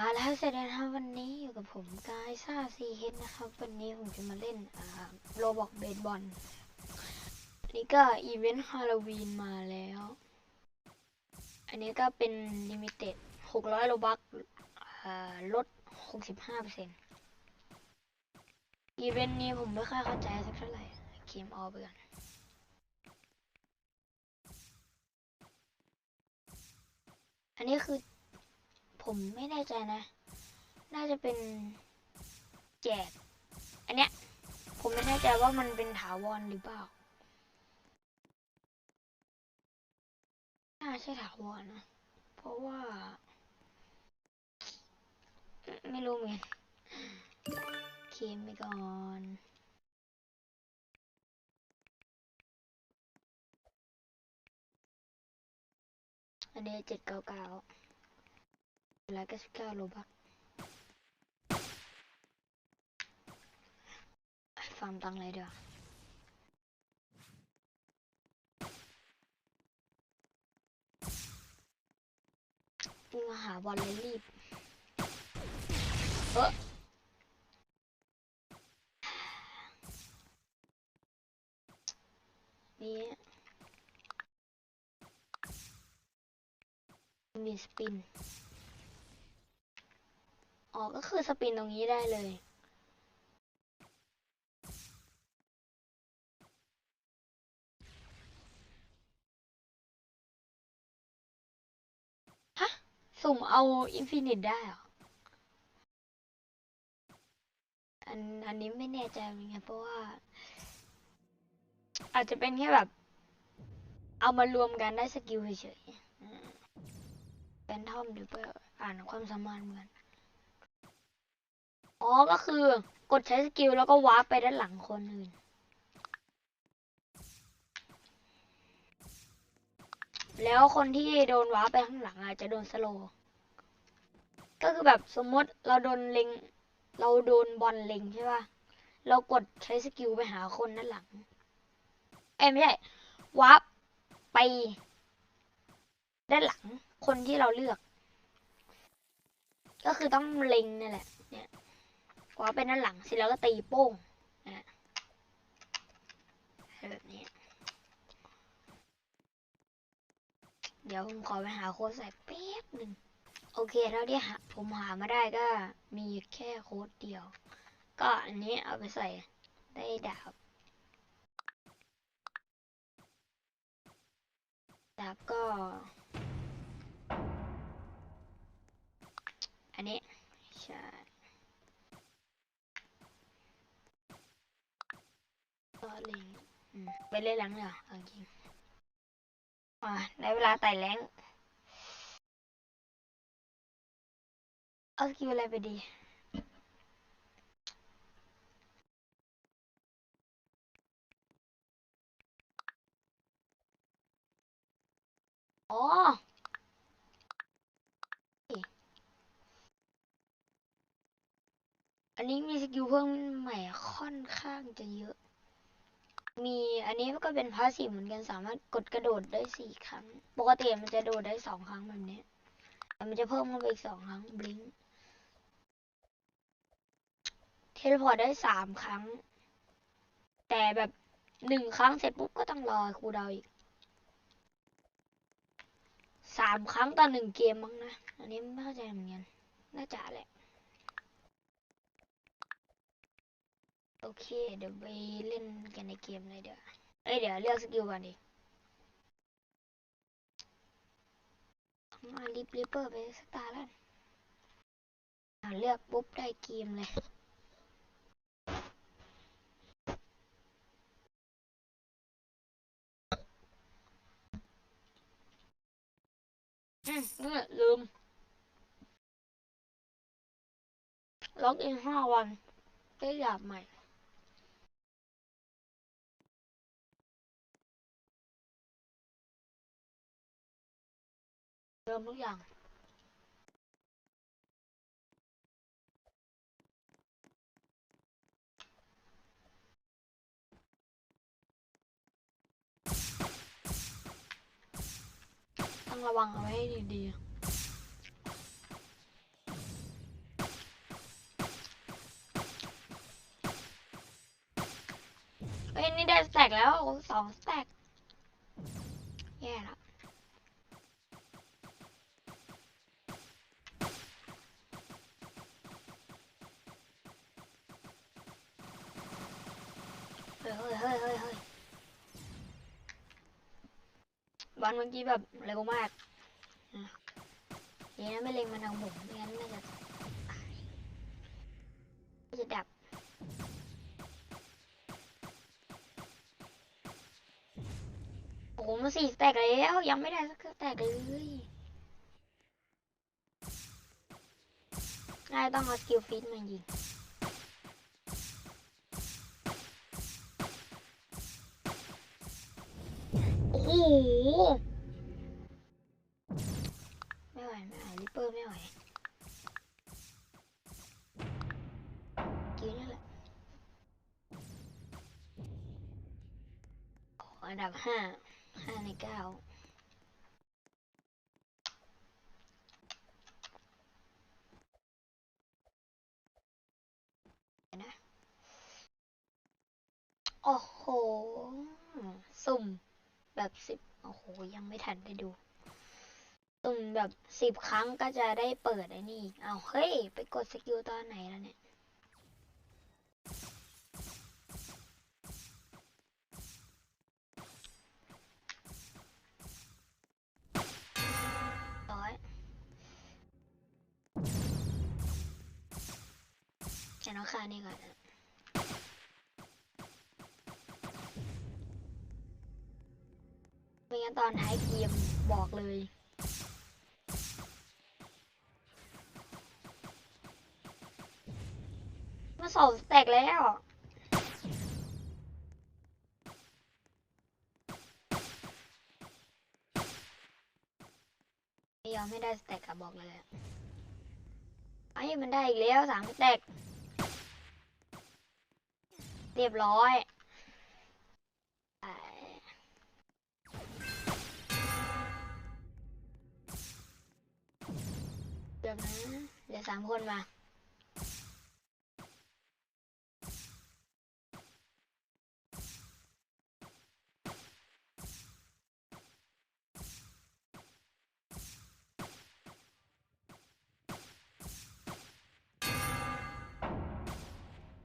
อ่าแล้วเสร็จแล้วนะครับวันนี้อยู่กับผมกายซ่าซีเฮดนะครับ วันนี้ผมจะมาเล่นอ่าโรบอกเบสบอลนี่ก็อีเวนต์ฮาโลวีนมาแล้ว อันนี้ก็เป็นลิมิเต็ด600โลบักอ่าลด65%อีเวนต์นี้ผมไม่ค่อยเข้าใจสักเท่าไหร่เกมออไปก่อนอันนี้คือ ผมไม่แน่ใจนะ น่าจะเป็นแจก อันเนี้ย ผมไม่แน่ใจว่ามันเป็นถาวรหรือเปล่า น่าใช่ถาวรนะ เพราะว่า ไม่รู้เหมือนเคมไปก่อนอันนี้เจ็ดเก้าเก้า ร้อยเก้าสิบเก้าโลบักฟาร์มตังเลยเดี๋ยวาวิ่งมาหาบอลเลยรีบ เออนี่มีสปิน อ๋อ ก็คือสปินตรงนี้ได้เลย ฮะ สุ่มเอาอินฟินิตได้เหรอ อันอันนี้ไม่แน่ใจเหมือนกันเพราะว่า อาจจะเป็นแค่แบบ เอามารวมกันได้สกิลเฉยๆเป็นทอมหรือเปล่าอ่านความสามารถเหมือน อ๋อก็คือกดใช้สกิลแล้วก็วาร์ปไปด้านหลังคนอื่น แล้วคนที่โดนวาร์ปไปข้างหลังอาจจะโดนสโลก็คือแบบสมมติเราโดนเล็ง เราโดนบอลเล็งใช่ป่ะ เรากดใช้สกิลไปหาคนด้านหลัง เอ้ยไม่ใช่วาร์ปไปด้านหลังคนที่เราเลือก ก็คือต้องเล็งนี่แหละ เนี่ย วาร์ปไปด้านหลังเสร็จแล้วก็ตีโป้งนะแบบนี้ เดี๋ยวผมขอไปหาโค้ดใส่แป๊บหนึ่งโอเคเท่าที่หาผมหามาได้ก็มีแค่โค้ดเดียว ก็อันนี้เอาไปใส่ได้ดาบ ดาบก็ อันนี้ใช่ ก็เล่นอืมไป เล่นแรงเลยเอเอาจริงอ่าได้เวลาไต่แรงเอาสกิลอะไรไปดีอ๋ออันนี้มีสกิลเพิ่มใหม่ค่อนข้างจะเยอะ มีอันนี้ก็เป็นพาสซีฟเหมือนกันสามารถกดกระโดดได้สี่ครั้ง ปกติมันจะโดดได้สองครั้งแบบนี้แต่มันจะเพิ่มขึ้นไปอีกสองครั้งบลิงเทเลพอร์ตได้สามครั้ง แต่แบบหนึ่งครั้งเสร็จปุ๊บก็ต้องรอครูดาวอีกสามครั้งต่อหนึ่งเกมมั้งนะ อันนี้ไม่เข้าใจเหมือนกัน น่าจะแหละ โอเค เดี๋ยวไปเล่นกันในเกมเลยเดี๋ยว เอ้ยเดี๋ยวเลือกสกิลก่อนดิ มาลิปลิปเปอร์ไปสตาร์แล้วเลือกปุ๊บได้เกมเลยนี่ลืม ล็อกอินห้าวัน ได้ดาบใหม่ เติมทุกอย่างต้องระวังเอาไว้ให้ดีๆเฮ้ยนี่ได้สแต็กแล้วสองสแต็กแย่แล้ว อลเมื่อกี้แบบเร็วมากอะดีนะไม่เล็งมันทางผมไม่งั้นน่าจะจะดับโอ้มันสี่สแต็กแล้วยังไม่ได้สักสแต็กเลยน่าต้องเอาสกิลฟิตมายิง ไม่ไหวไม่ไหวริปเปอร์ไม่ไหวกินนั่นแหละขออันดับห้าห้าในเก้าเดี๋ยโอ้โห สุ่มแบบสิบโอ้โห ยังไม่ทันได้ดูสุ่มแบบสิบครั้งก็จะได้เปิดไอ้นี่ เอาเฮ้ย ไปกดสกิลตอนไหนแล้วเนี่ย ร้อย จะน้องค่านี่ก่อน ไม่งั้นตอนท้ายเกมบอกเลย มาสองสแต็กแล้วไม่ยอมไม่ได้สแต็กอะบอกเลยอะไอ้มันได้อีกแล้วสามสแต็กเรียบร้อย สามคนมา